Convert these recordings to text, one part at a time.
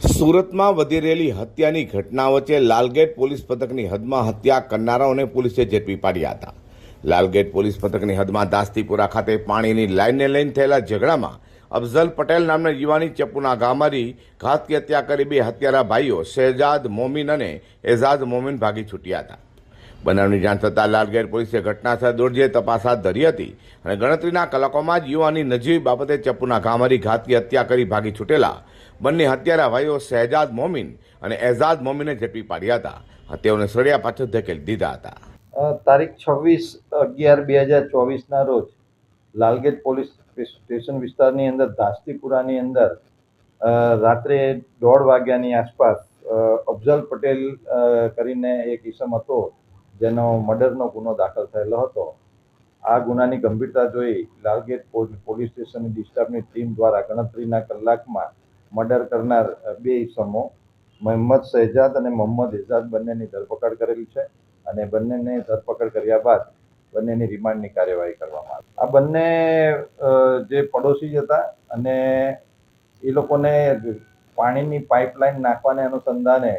સુરતમાં વધી રહેલી હત્યાની ઘટના વચ્ચે લાલગેટ પોલીસ પથકની હદમાં હત્યા કરનારાઓને પોલીસે ઝડપી પાડ્યા હતા. લાલગેટ પોલીસ પથકની હદમાં દાસ્તીપુરા ખાતે પાણીની લાઇનને લઈને થયેલા ઝઘડામાં અફઝલ પટેલ નામના યુવાની ચપ્પુના ઘા મારી ઘાતકી હત્યા કરી બે હત્યારા ભાઈઓ શહેજાદ મોમીન અને એઝાદ મોમીન ભાગી છૂટ્યા હતા. બનાવની જાણ થતાં લાલગેર પોલીસે ઘટનાસ્થળ દોડજે તપાસ હાથ ધરી હતી અને ગણતરીના કલાકોમાં જ યુવાની નજીવી બાબતે ચપ્પુના ઘા મારી ઘાતકી હત્યા કરી ભાગી છૂટેલા બંને હત્યારા ભાઈઓ શહેજાદ મોમીન અને એઝાદ મોમીને ઝડપી પાડ્યા હતા. હત્યાઓને સળિયા પાછળ ધકેલી દીધા હતા. તારીખ છવ્વીસ અગિયાર બે હજાર ચોવીસના રોજ લાલગેટ પોલીસ સ્ટેશન વિસ્તારની અંદર, ધાસ્તીપુરાની અંદર રાત્રે દોઢ વાગ્યાની આસપાસ અફઝલ પટેલ કરીને એક ઈસમ હતો, જેનો મર્ડરનો ગુનો દાખલ થયેલો હતો. આ ગુનાની ગંભીરતા જોઈ લાલગેટ પોલીસ સ્ટેશનની ડિસ્ટર્બની ટીમ દ્વારા ગણતરીના કલાકમાં મર્ડર કરનાર બે ઇસમો મહમ્મદ શહેજાદ અને મોહમ્મદ એજાદ બંનેની ધરપકડ કરેલી છે અને બંનેને ધરપકડ કર્યા બાદ બંનેની રિમાન્ડની કાર્યવાહી કરવામાં આવી. આ બંને જે પડોશી હતા અને એ લોકોને પાણીની પાઇપલાઇન નાખવાને અનુસંધાને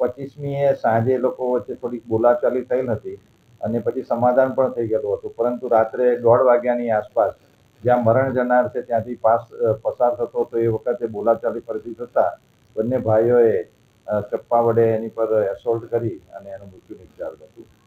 પચીસમીએ સાંજે એ લોકો વચ્ચે થોડીક બોલાચાલી થયેલ હતી અને પછી સમાધાન પણ થઈ ગયેલું હતું. પરંતુ રાત્રે દોઢ વાગ્યાની આસપાસ જ્યાં મરણ જનાર છે, ત્યાંથી પાસ પસાર થતો હતો, એ વખતે બોલાચાલી ફરતી થતાં બંને ભાઈઓએ ચપ્પા વડે એની પર એસોલ્ટ કરી અને એનું મૃત્યુ નિપજાવ્યું હતું.